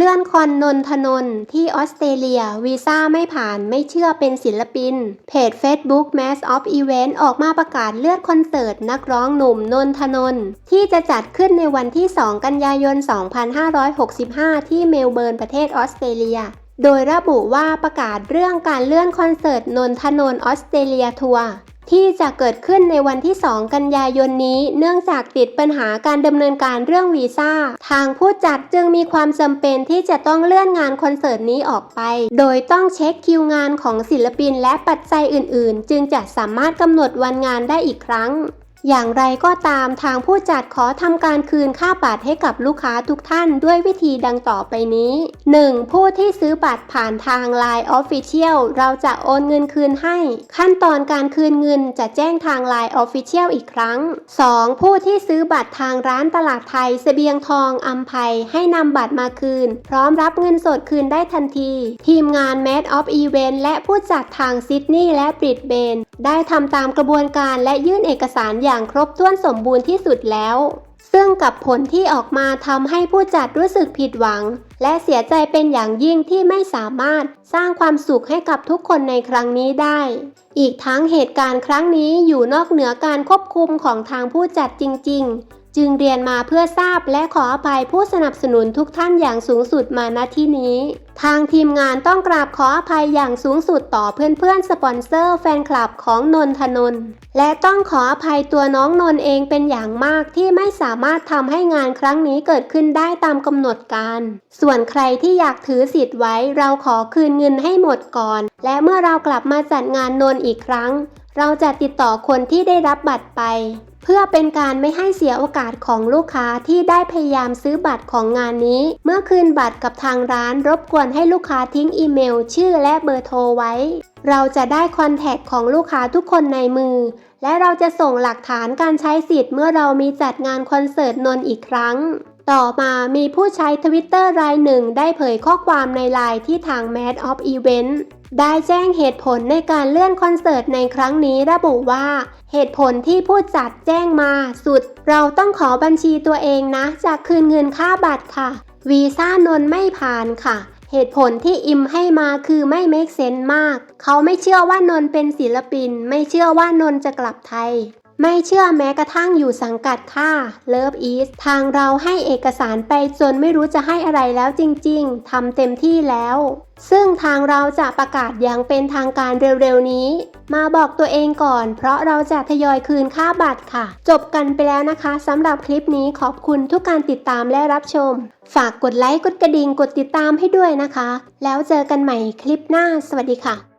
เลื่อนคอนนนทนนท์ที่ออสเตรเลียวีซ่าไม่ผ่านไม่เชื่อเป็นศิลปิน เพจ Facebook Mass of Event ออกมาประกาศเลื่อนคอนเสิร์ตนักร้องหนุ่มนนทนนที่จะจัดขึ้นในวันที่ 2 กันยายน 2565 ที่เมลเบิร์นประเทศออสเตรเลีย โดยระบุว่าประกาศเรื่องการเลื่อนคอนเสิร์ตนนทนนท์ออสเตรเลียทัวร์ ที่จะเกิดขึ้นในวันที่ 2 กันยายนนี้ เนื่องจากติดปัญหาการดำเนินการเรื่องวีซ่า ทางผู้จัดจึงมีความจำเป็นที่จะต้องเลื่อนงานคอนเสิร์ตนี้ออกไป โดยต้องเช็คคิวงานของศิลปินและปัจจัยอื่น ๆ จึงจะสามารถกำหนดวันงานได้อีกครั้ง อย่างไรก็ตามทางผู้จัดขอทำการคืนค่าบัตรให้กับลูกค้าทุกท่านด้วยวิธีดังต่อไปนี้ 1. ผู้ที่ซื้อบัตรผ่านทาง Line Official เราจะโอนเงินคืนให้ ขั้นตอนการคืนเงินจะแจ้งทาง Line Official อีกครั้ง 2. ผู้ที่ซื้อบัตรทางร้านตลาดไทยเสบียงทองอัมภัยให้นำบัตรมาคืน พร้อมรับเงินสดคืนได้ทันที ทีมงาน Mad of Event และผู้จัดทางซิดนีย์และบริดเบน ได้ทำตามกระบวนการและยื่นเอกสารอย่างครบถ้วนสมบูรณ์ที่สุดแล้ว ซึ่งกับผลที่ออกมาทำให้ผู้จัดรู้สึกผิดหวัง และเสียใจเป็นอย่างยิ่งที่ไม่สามารถสร้างความสุขให้กับทุกคนในครั้งนี้ได้ อีกทั้งเหตุการณ์ครั้งนี้อยู่นอกเหนือการควบคุมของทางผู้จัดจริง ๆ จึงเรียนมาเพื่อทราบและขออภัยผู้สนับสนุนทุกท่านอย่างสูงสุดมาณที่นี้ ทางทีมงานต้องกราบขออภัยอย่างสูงสุดต่อเพื่อนๆ สปอนเซอร์แฟนคลับของนนทนน และต้องขออภัยตัวน้องนนเองเป็นอย่างมากที่ไม่สามารถทำให้งานครั้งนี้เกิดขึ้นได้ตามกำหนดการ ส่วนใครที่อยากถือสิทธิ์ไว้เราขอคืนเงินให้หมดก่อน และเมื่อเรากลับมาจัดงานนนอีกครั้ง เราจะติดต่อคนที่ได้รับบัตรไป พื่อเป็นการไม่ให้เสียโอกาสของลูกค้าที่ได้พยายามซื้อบัตรของงานนี้ เมื่อคืนบัตรกับทางร้านรบกวนให้ลูกค้าทิ้งอีเมล ชื่อและเบอร์โทรไว้ เราจะได้คอนแทคของลูกค้าทุกคนในมือ และเราจะส่งหลักฐานการใช้สิทธิ์เมื่อเรามีจัดงานคอนเสิร์ตนนอีกครั้ง ต่อมามีผู้ใช้ทวิตเตอร์รายหนึ่งได้เผยข้อความในไลน์ที่ทาง Mad of Event ได้แจ้งเหตุผลในการเลื่อนคอนเสิร์ตในครั้งนี้ระบุว่า เหตุผลที่ผู้จัดแจ้งมาสุด เราต้องขอบัญชีตัวเองนะ จะคืนเงินค่าบัตรค่ะ วีซ่านนท์ไม่ผ่านค่ะ เหตุผลที่อิมให้มาคือไม่เมคเซนมาก เขาไม่เชื่อว่านนท์เป็นศิลปิน ไม่เชื่อว่านนท์จะกลับไทย ไม่เชื่อแม้กระทั่งอยู่สังกัดค่า Love East ทางเราให้เอกสารไปจนไม่รู้จะให้อะไรแล้วจริงๆทำเต็มที่แล้ว ซึ่งทางเราจะประกาศอย่างเป็นทางการเร็วๆนี้ มาบอกตัวเองก่อน เพราะเราจะทยอยคืนค่าบัตรค่ะ จบกันไปแล้วนะคะสำหรับคลิปนี้ขอบคุณทุกการติดตามและรับชม ฝากกดไลค์กดกระดิ่งกดติดตามให้ด้วยนะคะ แล้วเจอกันใหม่คลิปหน้า สวัสดีค่ะ